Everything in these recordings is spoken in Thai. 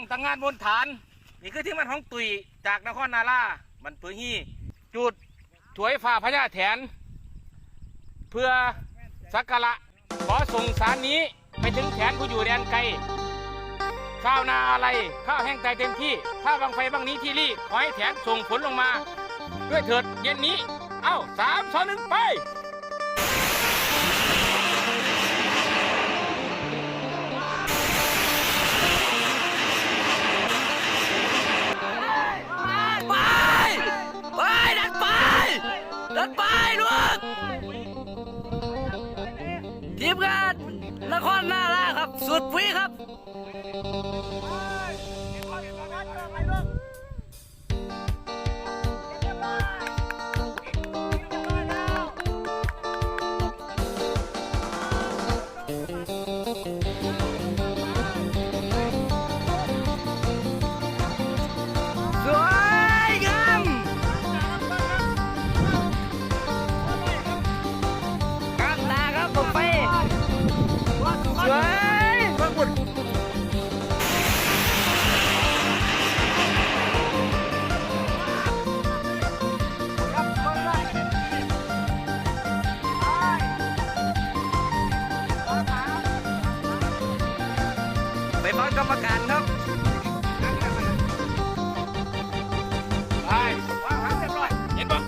งตั้งงานบนฐาน นี่คือที่มันของตุยจากนครนารามันปือฮีจุดถวยฝ่าพญาแถน เพื่อสักการะขอส่งสารนี้ไปถึงแขนผู้อยู่แดนไกลข้าวนาอะไรข้าวแห้งใจเต็มที่ ถ้าบางไฟบางนี้ที่รีขอให้แถนส่งผลลงมา ด้วยเถิดเย็นนี้ เอ้าสามสองหนึ่งไป ลูกทีมงานนครนาราครับ สุดฟีครับส รรมการครับไปวางหางเรียบร้อยเห็นปะ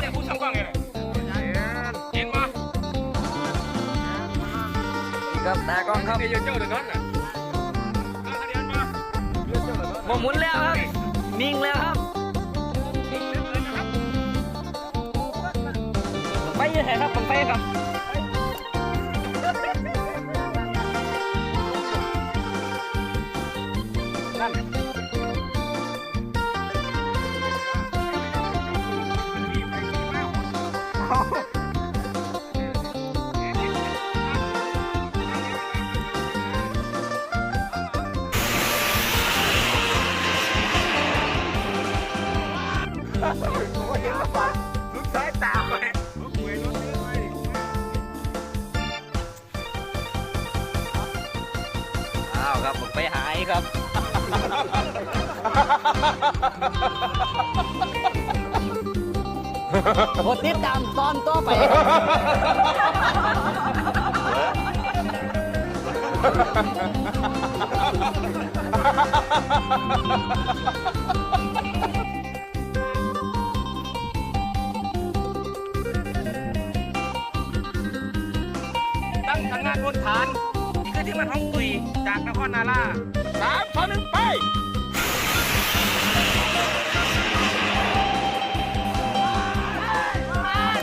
เรียกผู้ทำกล้องไงเนี่ยเห็นปะครับตากล้องครับเดี๋ยวเจ้าเดือดร้อนน่ะเอาทะเบียนมาเดี๋ยวเจ้าเดือดร้อน ผมหมุนแล้วครับ นิ่งแล้วครับ ไปยังไงครับผมไปครับนั่นลุกซ้ายตามไปลุก ไปหายครับ กดติดตามตอนต่อไปครับ จากนคนาสามสองหนึ่งไป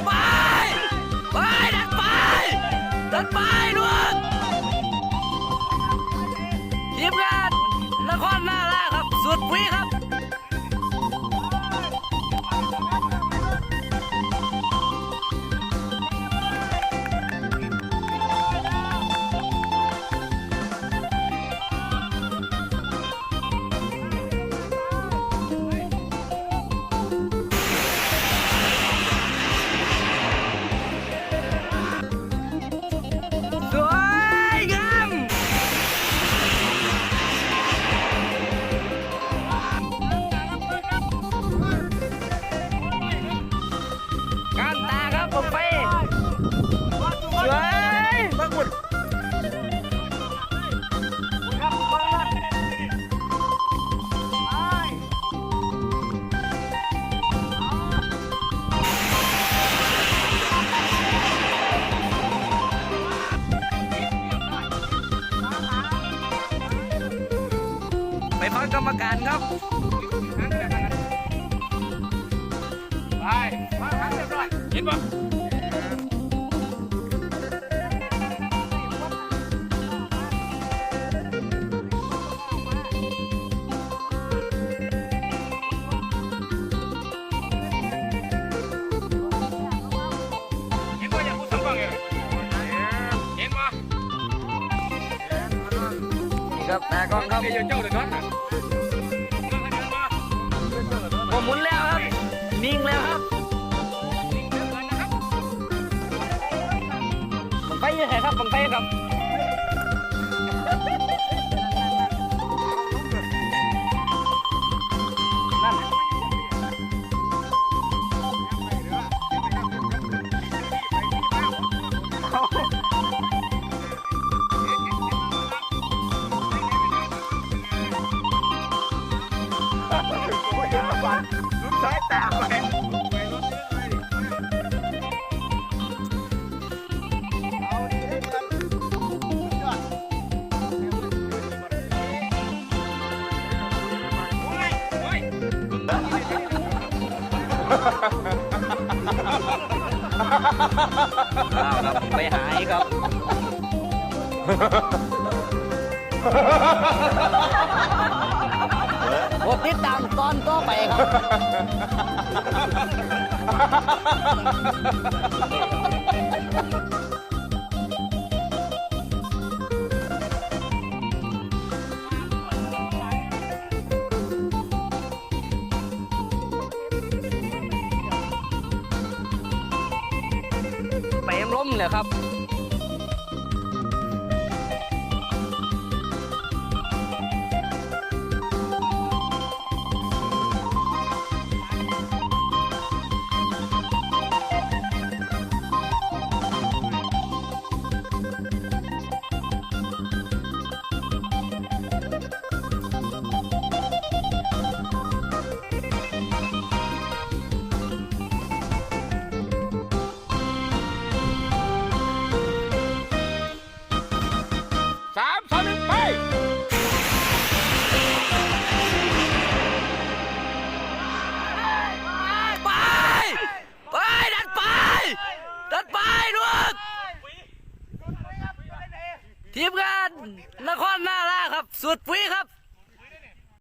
ไปไปดันไปดันไปลูกทีมงาน กรรมการครับไปวางหางเรียบร้อยเห็นปะเห็นปะอย่าพูดสองกล้องไงเห็นปะนี่ครับตากล้องครับเดี๋ยวเจ้าเดือดร้อนน่ะ ผมหมุนแล้วครับ นิ่งแล้วครับนิ่งเหลือเกินครับผมไฟยังไงครับบังไฟครับ สายตาไปอ้วครับไปหายครับ กดติดตามตอนต่อไปครับ ไปเอ็มล้มเลยครับ